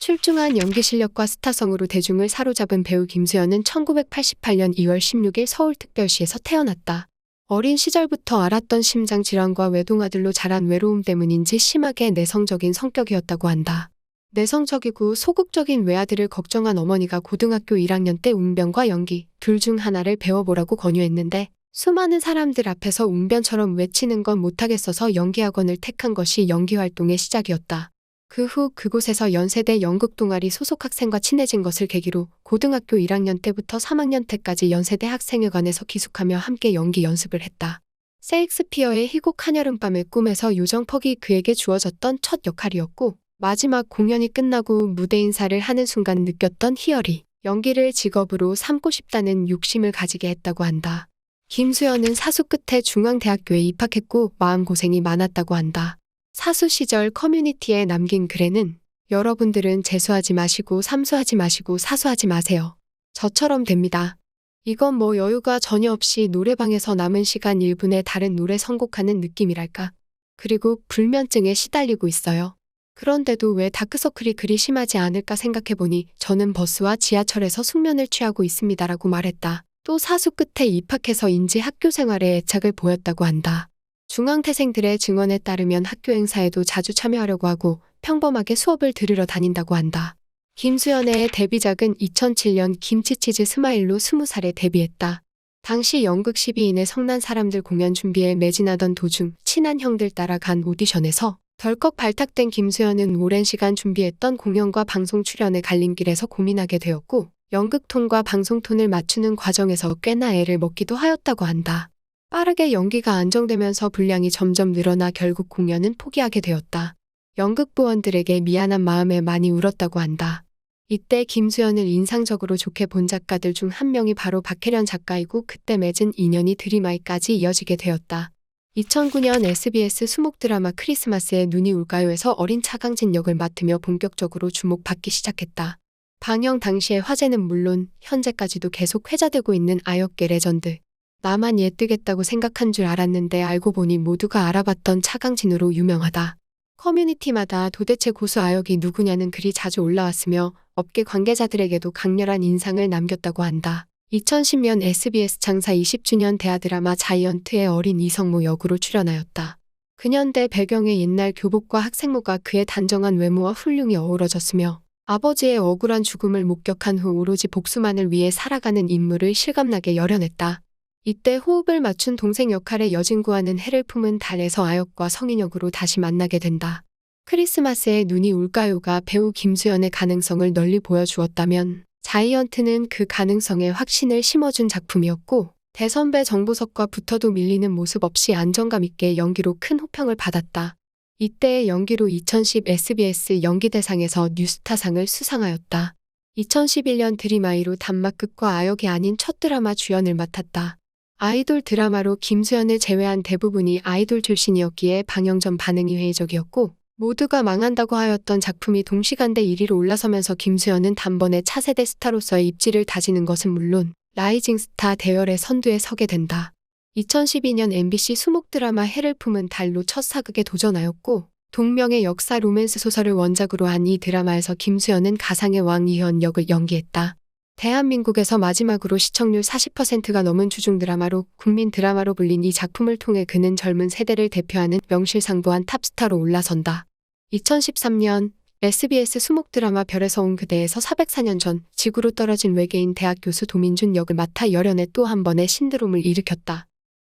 출중한 연기 실력과 스타성으로 대중을 사로잡은 배우 김수현은 1988년 2월 16일 서울특별시에서 태어났다. 어린 시절부터 앓았던 심장 질환과 외동아들로 자란 외로움 때문인지 심하게 내성적인 성격이었다고 한다. 내성적이고 소극적인 외아들을 걱정한 어머니가 고등학교 1학년 때 웅변과 연기 둘 중 하나를 배워보라고 권유했는데 수많은 사람들 앞에서 웅변처럼 외치는 건 못하겠어서 연기학원을 택한 것이 연기 활동의 시작이었다. 그 후 그곳에서 연세대 연극 동아리 소속 학생과 친해진 것을 계기로 고등학교 1학년 때부터 3학년 때까지 연세대 학생회관에서 기숙하며 함께 연기 연습을 했다. 세익스피어의 희곡 한여름밤의 꿈에서 요정퍽이 그에게 주어졌던 첫 역할이었고 마지막 공연이 끝나고 무대 인사를 하는 순간 느꼈던 희열이 연기를 직업으로 삼고 싶다는 욕심을 가지게 했다고 한다. 김수현은 사수 끝에 중앙대학교에 입학했고 마음고생이 많았다고 한다. 사수 시절 커뮤니티에 남긴 글에는 여러분들은 재수하지 마시고 삼수하지 마시고 사수하지 마세요. 저처럼 됩니다. 이건 뭐 여유가 전혀 없이 노래방에서 남은 시간 1분에 다른 노래 선곡하는 느낌이랄까. 그리고 불면증에 시달리고 있어요. 그런데도 왜 다크서클이 그리 심하지 않을까 생각해보니 저는 버스와 지하철에서 숙면을 취하고 있습니다라고 말했다. 또 사수 끝에 입학해서인지 학교 생활에 애착을 보였다고 한다. 중앙태생들의 증언에 따르면 학교 행사에도 자주 참여하려고 하고 평범하게 수업을 들으러 다닌다고 한다. 김수현의 데뷔작은 2007년 김치치즈 스마일로 20살에 데뷔했다. 당시 연극 12인의 성난 사람들 공연 준비에 매진하던 도중 친한 형들 따라 간 오디션에서 덜컥 발탁된 김수현은 오랜 시간 준비했던 공연과 방송 출연의 갈림길에서 고민하게 되었고 연극톤과 방송톤을 맞추는 과정에서 꽤나 애를 먹기도 하였다고 한다. 빠르게 연기가 안정되면서 분량이 점점 늘어나 결국 공연은 포기하게 되었다. 연극부원들에게 미안한 마음에 많이 울었다고 한다. 이때 김수현을 인상적으로 좋게 본 작가들 중 한 명이 바로 박혜련 작가이고 그때 맺은 인연이 드림아이까지 이어지게 되었다. 2009년 SBS 수목 드라마 크리스마스에 눈이 올까요에서 어린 차강진 역을 맡으며 본격적으로 주목받기 시작했다. 방영 당시의 화제는 물론 현재까지도 계속 회자되고 있는 아역계 레전드. 나만 얘 뜨겠다고 생각한 줄 알았는데 알고 보니 모두가 알아봤던 차강진으로 유명하다. 커뮤니티마다 도대체 고수 아역이 누구냐는 글이 자주 올라왔으며 업계 관계자들에게도 강렬한 인상을 남겼다고 한다. 2010년 SBS 장사 20주년 대하드라마 자이언트의 어린 이성모 역으로 출연하였다. 근현대 배경의 옛날 교복과 학생모가 그의 단정한 외모와 훌륭히 어우러졌으며 아버지의 억울한 죽음을 목격한 후 오로지 복수만을 위해 살아가는 인물을 실감나게 열어냈다. 이때 호흡을 맞춘 동생 역할의 여진구와는 해를 품은 달에서 아역과 성인 역으로 다시 만나게 된다. 크리스마스에 눈이 올까요가 배우 김수현의 가능성을 널리 보여주었다면 자이언트는 그 가능성에 확신을 심어준 작품이었고 대선배 정보석과 붙어도 밀리는 모습 없이 안정감 있게 연기로 큰 호평을 받았다. 이때의 연기로 2010 SBS 연기대상에서 뉴스타상을 수상하였다. 2011년 드림아이로 단막극과 아역이 아닌 첫 드라마 주연을 맡았다. 아이돌 드라마로 김수현을 제외한 대부분이 아이돌 출신이었기에 방영 전 반응이 회의적이었고 모두가 망한다고 하였던 작품이 동시간대 1위로 올라서면서 김수현은 단번에 차세대 스타로서의 입지를 다지는 것은 물론 라이징 스타 대열의 선두에 서게 된다. 2012년 MBC 수목 드라마 해를 품은 달로 첫 사극에 도전하였고 동명의 역사 로맨스 소설을 원작으로 한 이 드라마에서 김수현은 가상의 왕 이현 역을 연기했다. 대한민국에서 마지막으로 시청률 40%가 넘은 주중 드라마로 국민 드라마로 불린 이 작품을 통해 그는 젊은 세대를 대표하는 명실상부한 탑스타로 올라선다. 2013년 SBS 수목 드라마 별에서 온 그대에서 404년 전 지구로 떨어진 외계인 대학 교수 도민준 역을 맡아 열연에 또 한 번의 신드롬을 일으켰다.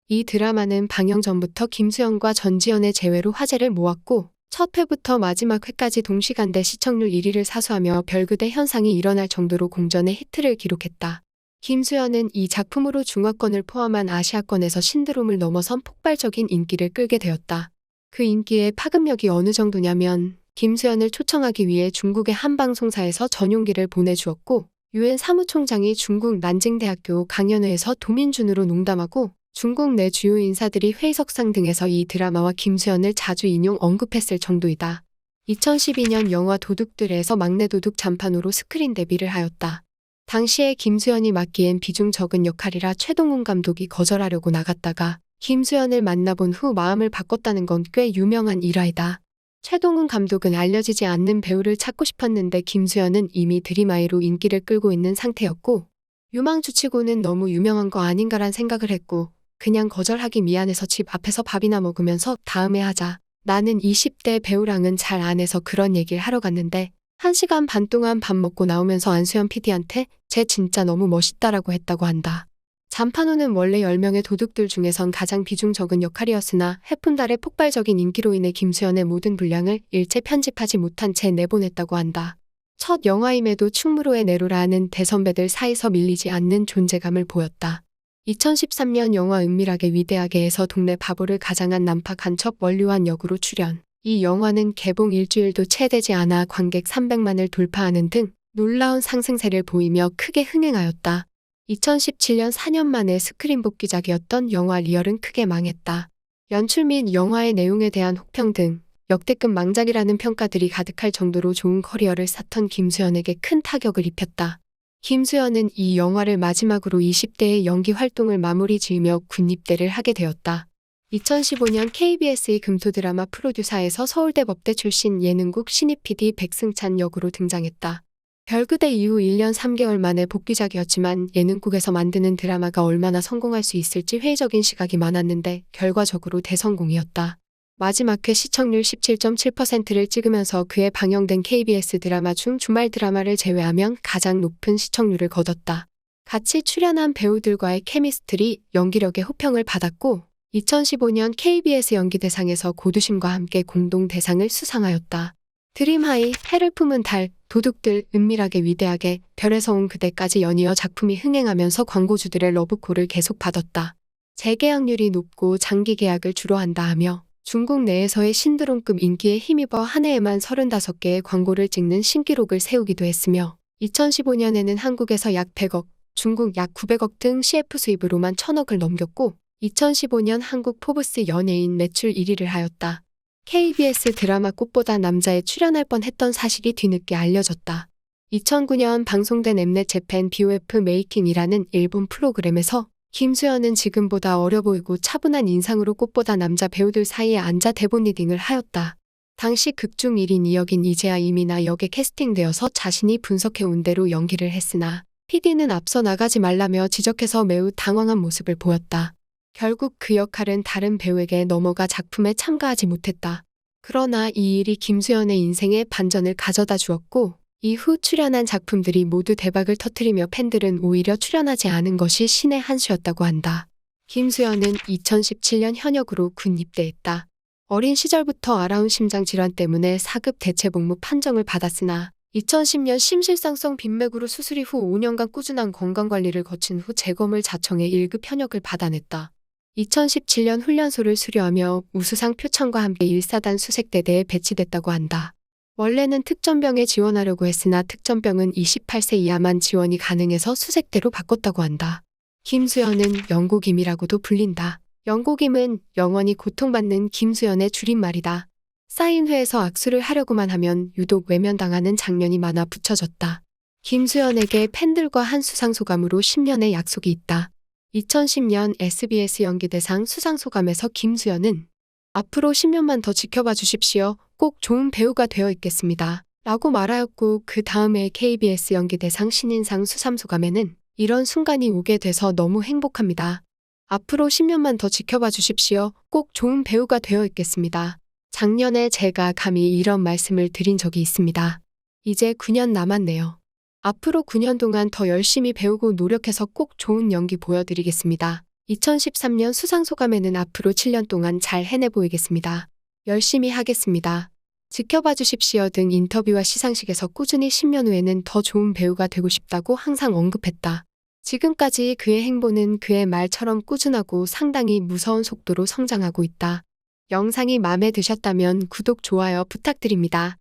이 드라마는 방영 전부터 김수현과 전지현의 재회로 화제를 모았고 첫 회부터 마지막 회까지 동시간대 시청률 1위를 사수하며 별그대 현상이 일어날 정도로 공전의 히트를 기록했다. 김수현은 이 작품으로 중화권을 포함한 아시아권에서 신드롬을 넘어선 폭발적인 인기를 끌게 되었다. 그 인기의 파급력이 어느 정도냐면 김수현을 초청하기 위해 중국의 한 방송사에서 전용기를 보내주었고 유엔 사무총장이 중국 난징대학교 강연회에서 도민준으로 농담하고 중국 내 주요 인사들이 회의석상 등에서 이 드라마와 김수현을 자주 인용 언급했을 정도이다. 2012년 영화 도둑들에서 막내 도둑 잔판으로 스크린 데뷔를 하였다. 당시에 김수현이 맡기엔 비중 적은 역할이라 최동훈 감독이 거절하려고 나갔다가 김수현을 만나본 후 마음을 바꿨다는 건 꽤 유명한 일화이다. 최동훈 감독은 알려지지 않는 배우를 찾고 싶었는데 김수현은 이미 드림아이로 인기를 끌고 있는 상태였고 유망주치고는 너무 유명한 거 아닌가란 생각을 했고 그냥 거절하기 미안해서 집 앞에서 밥이나 먹으면서 다음에 하자. 나는 20대 배우랑은 잘 안 해서 그런 얘기를 하러 갔는데 1시간 반 동안 밥 먹고 나오면서 안수현 PD한테 쟤 진짜 너무 멋있다라고 했다고 한다. 잔판호는 원래 10명의 도둑들 중에선 가장 비중 적은 역할이었으나 해픈달의 폭발적인 인기로 인해 김수현의 모든 분량을 일체 편집하지 못한 채 내보냈다고 한다. 첫 영화임에도 충무로의 내로라는 대선배들 사이서 밀리지 않는 존재감을 보였다. 2013년 영화 은밀하게 위대하게에서 동네 바보를 가장한 남파 간첩 원류한 역으로 출연. 이 영화는 개봉 일주일도 채 되지 않아 관객 300만을 돌파하는 등 놀라운 상승세를 보이며 크게 흥행하였다. 2017년 4년 만에 스크린 복귀작이었던 영화 리얼은 크게 망했다. 연출 및 영화의 내용에 대한 혹평 등 역대급 망작이라는 평가들이 가득할 정도로 좋은 커리어를 쌓던 김수현에게 큰 타격을 입혔다. 김수현은 이 영화를 마지막으로 20대의 연기 활동을 마무리 지으며 군입대를 하게 되었다. 2015년 KBS의 금토 드라마 프로듀사에서 서울대 법대 출신 예능국 신입 PD 백승찬 역으로 등장했다. 별그대 이후 1년 3개월 만에 복귀작이었지만 예능국에서 만드는 드라마가 얼마나 성공할 수 있을지 회의적인 시각이 많았는데 결과적으로 대성공이었다. 마지막 회 시청률 17.7%를 찍으면서 그에 방영된 KBS 드라마 중 주말 드라마를 제외하면 가장 높은 시청률을 거뒀다. 같이 출연한 배우들과의 케미스트리, 연기력의 호평을 받았고 2015년 KBS 연기대상에서 고두심과 함께 공동 대상을 수상하였다. 드림하이, 해를 품은 달, 도둑들, 은밀하게 위대하게, 별에서 온 그대까지 연이어 작품이 흥행하면서 광고주들의 러브콜을 계속 받았다. 재계약률이 높고 장기 계약을 주로 한다 하며 중국 내에서의 신드롬급 인기에 힘입어 한 해에만 35개의 광고를 찍는 신기록을 세우기도 했으며 2015년에는 한국에서 약 100억, 중국 약 900억 등 CF 수입으로만 1000억을 넘겼고 2015년 한국 포브스 연예인 매출 1위를 하였다. KBS 드라마 꽃보다 남자에 출연할 뻔했던 사실이 뒤늦게 알려졌다. 2009년 방송된 엠넷 재팬 BOF 메이킹이라는 일본 프로그램에서 김수현은 지금보다 어려 보이고 차분한 인상으로 꽃보다 남자 배우들 사이에 앉아 대본 리딩을 하였다. 당시 극중 1인 2역인 이재아 이미나 역에 캐스팅되어서 자신이 분석해 온 대로 연기를 했으나 PD는 앞서 나가지 말라며 지적해서 매우 당황한 모습을 보였다. 결국 그 역할은 다른 배우에게 넘어가 작품에 참가하지 못했다. 그러나 이 일이 김수현의 인생에 반전을 가져다 주었고 이후 출연한 작품들이 모두 대박을 터뜨리며 팬들은 오히려 출연하지 않은 것이 신의 한 수였다고 한다. 김수현은 2017년 현역으로 군 입대했다. 어린 시절부터 알아온 심장 질환 때문에 4급 대체 복무 판정을 받았으나 2010년 심실상성 빈맥으로 수술 이후 5년간 꾸준한 건강관리를 거친 후 재검을 자청해 1급 현역을 받아냈다. 2017년 훈련소를 수료하며 우수상 표창과 함께 1사단 수색대대에 배치됐다고 한다. 원래는 특전병에 지원하려고 했으나 특전병은 28세 이하만 지원이 가능해서 수색대로 바꿨다고 한다. 김수현은 영고김이라고도 불린다. 영고김은 영원히 고통받는 김수현의 줄임말이다. 사인회에서 악수를 하려고만 하면 유독 외면당하는 장면이 많아 붙여졌다. 김수현에게 팬들과 한 수상소감으로 10년의 약속이 있다. 2010년 SBS 연기대상 수상소감에서 김수현은 앞으로 10년만 더 지켜봐 주십시오. 꼭 좋은 배우가 되어 있겠습니다. 라고 말하였고 그 다음에 KBS 연기대상 신인상 수상소감에는 이런 순간이 오게 돼서 너무 행복합니다. 앞으로 10년만 더 지켜봐 주십시오. 꼭 좋은 배우가 되어 있겠습니다. 작년에 제가 감히 이런 말씀을 드린 적이 있습니다. 이제 9년 남았네요. 앞으로 9년 동안 더 열심히 배우고 노력해서 꼭 좋은 연기 보여드리겠습니다. 2013년 수상소감에는 앞으로 7년 동안 잘 해내 보이겠습니다. 열심히 하겠습니다. 지켜봐 주십시오 등 인터뷰와 시상식에서 꾸준히 10년 후에는 더 좋은 배우가 되고 싶다고 항상 언급했다. 지금까지 그의 행보는 그의 말처럼 꾸준하고 상당히 무서운 속도로 성장하고 있다. 영상이 마음에 드셨다면 구독, 좋아요 부탁드립니다.